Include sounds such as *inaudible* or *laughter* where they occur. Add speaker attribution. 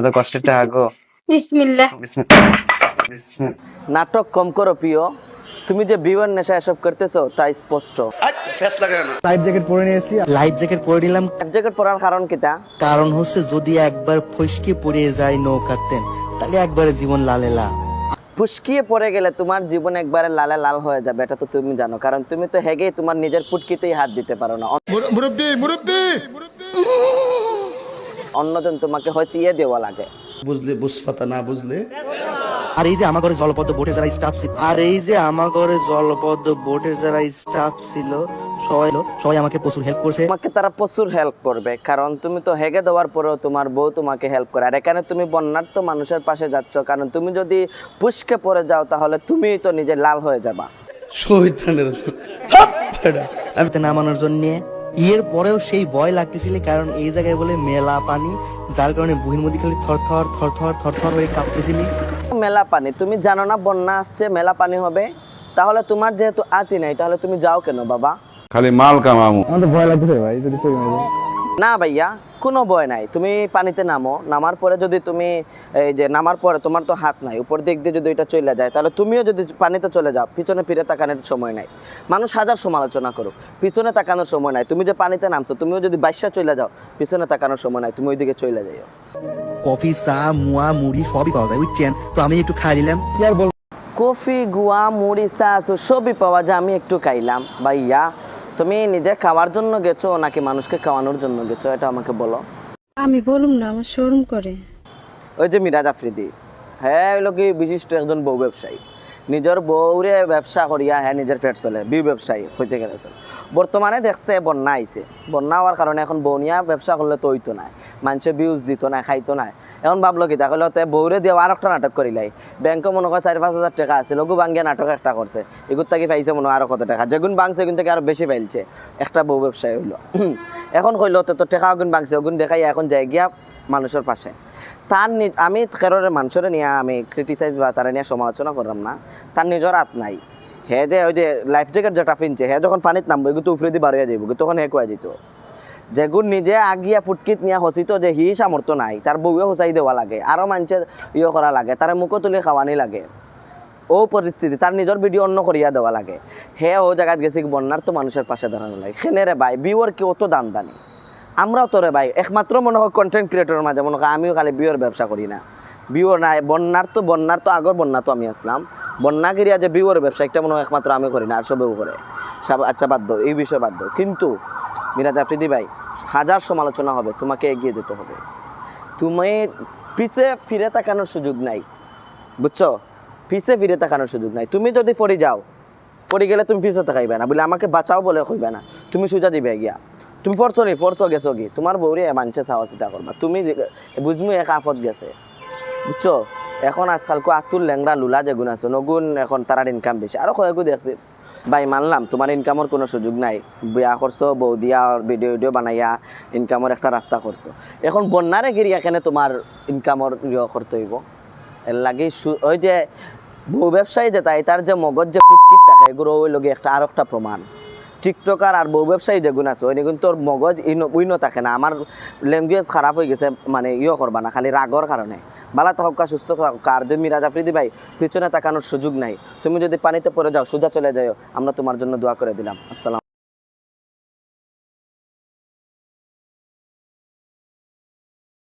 Speaker 1: এত কষ্টেরটা আগো।
Speaker 2: বিসমিল্লাহ।
Speaker 3: নাটক কম করো প্রিয়। তুমি যে বিওয়ার নেশা এসব করতেছো তা স্পষ্ট।
Speaker 4: লাইফ জ্যাকেট পরে নিয়েছি লাইফ জ্যাকেট পরে নিলাম।
Speaker 3: লাইফ জ্যাকেট পরার কারণ কিতা
Speaker 4: কারণ হচ্ছে যদি একবার ফসকে পড়ে যায় নৌকাতেন তাহলে একবারে জীবন লালেলা
Speaker 3: ফুসকিয়ে পড়ে গেলে তোমার জীবন একবারে লালে লাল হয়ে যাবে এটা তো তুমি জানো। কারণ তুমি তো হেগেই তোমার নিজের পুটকিতেই হাত দিতে পারো না। অন্যজন তোমাকে হসিয়ে দেওয়া লাগে।
Speaker 5: বুঝলে বুঝপাতা না বুঝলে?
Speaker 4: আর এই যে আমার ঘরে জলপদ্ম বোটে যারা স্টাফ ছিল আর এই যে আমার ঘরে জলপদ্ম বোটে যারা স্টাফ ছিল সবাই সবাই আমাকে প্রচুর হেল্প করছে।
Speaker 3: তোমাকে তারা প্রচুর হেল্প করবে কারণ তুমি তো হেগে দেওয়ার পরেও তোমার বউ তোমাকে হেল্প করে। আর এখানে তুমি বন্যার্থ মানুষের পাশে যাচ্ছ কারণ তুমি যদি পুষ্কে পড়ে যাও তাহলে তুমিই তো নিজে লাল হয়ে যাবা।
Speaker 5: শহীদানের
Speaker 4: আমি তো নামানোর জন্য এর পরেও সেই ভয় লাগতেছিল কারণ এই জায়গায় বলে মেলা পানি যার কারণে বুহির মধ্যে খালি থর থর থর থর থর থর হয়ে কাঁপতেছিলি।
Speaker 3: মেলা পানি তুমি জানো না বন্যা আসছে মেলা পানি হবে? তাহলে তোমার যেহেতু আতি নাই তাহলে তুমি যাও কেন বাবা?
Speaker 6: খালি মাল কামামু।
Speaker 4: আমার ভয় লাগতেছে ভাই যদি
Speaker 3: না ভাইয়া কোনো ভয় নাই। তুমি পানিতে নামো নামার পরে যদি তুমি এই যে নামার পরে তোমার তো হাত নাই উপর দিক দিয়ে যদি এটা চলে যায় তাহলে তুমিও যদি পানিতে চলে যাও পিছনে ফিরে তাকানোর সময় নাই। মানুষ হাজার সমালোচনা করো পিছনে তাকানোর সময় নাই। তুমি যে পানিতে নামছো তুমিও যদি বাইশা চলে যাও পিছনে তাকানোর সময় নাই তুমি ওইদিকে চলে যাও
Speaker 4: কফি চা মুয়া মুড়ি সবই পাওয়া যায় বুঝছেন? তো আমি একটু খাই নিলাম কি আর বলব
Speaker 3: কফি গুয়া মুড়ি চাস সবই পাওয়া যায় আমি একটু খাইলাম। ভাইয়া তুমি নিজে খাওয়ার জন্য গেছো নাকি মানুষকে খাওয়ানোর জন্য গেছো? এটা আমাকে বলো।
Speaker 2: আমি বলুম না আমার শোরুম করে।
Speaker 3: ওই যে মিরাজ আফ্রিদি। হ্যাঁ হইল কি বিশিষ্ট একজন বউ ব্যবসায়ী। নিজের বউরে ব্যবসা করিয়া হ্যাঁ নিজের পেট চলে, বিউ ব্যবসায়ী হইতে গেলে চলে। বর্তমানে দেখছে বন্যা আইছে। বন্যা হওয়ার কারণে এখন বনিয়া ব্যবসা করলে তো হইতো না। মানুষে বিউজ দিত না, খাইতো না। এখন ভাবলো কি, তাহলে তে বউরে দিয়ে আর একটা নাটক করিলাই ব্যাংকে মনে হয় চারি পাঁচ হাজার টাকা আছে, লঘু বাঙ্গিয়া নাটক একটা করছে। এগুর থেকে পাইছে মনে হয় আরও কত টাকা। যেগুন বাংছে এগুন থেকে আরও বেশি পাইছে একটা বউ ব্যবসায়ী হইল। *clears throat* এখন হইল তো টাকা অগুন বাংছে অগুন দেখাই এখন যাই গিয়া মানুষের পাশে। তার আমি খেরোর মানুষের নিয়ে আমি ক্রিটিসাইজ বা তারা নিয়ে সমালোচনা করলাম না। তার নিজের হাত নাই। হে যে ওই যে লাইফ জ্যাকেট যেটা ফিনছে হে যখন পানিত নামবো এগুলো উফরে দিয়ে বার হয়ে যাইব তখন হে কয়ে যেত যেগুন নিজে আগিয়া ফুটকিত নিয়ে হসিত যে হি সামর্থ্য নাই, তার বউয়ে হসাই দেওয়া লাগে আরও মানুষে ইয়ে করা লাগে তার মুখো তুলে খাওয়ানি লাগে। ও পরিস্থিতি তার নিজের ভিডিও অন্য করিয়া দেওয়া লাগে। হে ও জায়গায় গেছি বন্যার তো মানুষের পাশে দাঁড়ানো লাগে। খেনে রে ভাই বিওর কি অত দাম দানি আমরাও তো রে ভাই, একমাত্র মনে হয় কন্টেন্ট ক্রিয়েটরের মাঝে, মনে হয় আমিও খালি বিওর ব্যবসা করি না। বিওর নাই, বন্যার তো বন্যার তো আগর বন্যা তো আমি আসলাম। বন্যা গিরিয়া যে বিওর ব্যবসা একটা মনে হয় একমাত্র আমি করি না, আর সবেও করে। সব- আচ্ছা বাধ্য এই বিষয়ে বাধ্য কিন্তু, মিরাজ আফ্রিদি ভাই, হাজার সমালোচনা হবে, তোমাকে এগিয়ে যেতে হবে। তুমি পিছে ফিরে তাকানোর সুযোগ নাই, বুঝছ? পিছে ফিরে তাকানোর সুযোগ নাই। তুমি যদি পড়ে যাও, পড়ে গেলে তুমি পিছে তাকাইবে না, বলে আমাকে বাঁচাও বলে কইবে না। তুমি সোজা দিবে গিয়া। তুমি ফরছো নি ফরছো গেছো কি? তোমার বউরে মানছে চাওয়া চিতা করবা তুমি বুঝমু এক আফত গেছে। বুঝছ এখন আজকাল কো আতুল ল্যাংরা লুলা যেগুন আছে নগুন এখন তারার ইনকাম বেশি আরও কয়েকু দেখছি। ভাই মানলাম তোমার ইনকামের কোনো সুযোগ নাই। বিয়া করছ বউ দিয়া ভিডিও ভিডিও বানাইয়া ইনকামের একটা রাস্তা করছ এখন বন্যারে গিরি এখানে তোমার ইনকামের ইয়ে করতে হইব? এর লাগে ওই যে বউ ব্যবসায়ী যে তাই তার যে মগজ যে ফুটকিত থাকে এগুলো ওই লগে একটা আর একটা প্রমাণ টিকটকার আর বউ ব্যবসায়ী যেগুন আছে, ওই কিন্তু তোর মগজ ইনো, উইনো থাকে না। আমার ল্যাঙ্গুয়েজ খারাপ হয়ে গেছে মানে ইয়ে করবা না, খালি রাগর কারণে বালা থাকা সুস্থ থাকা আর যদি মিরাজ আফ্রিদি ভাই, পিছনে তাকানোর সুযোগ নাই। তুমি যদি পানিতে পড়ে যাও, সোজা চলে যাও আমরা তোমার জন্য দোয়া করে দিলাম। আসসালাম।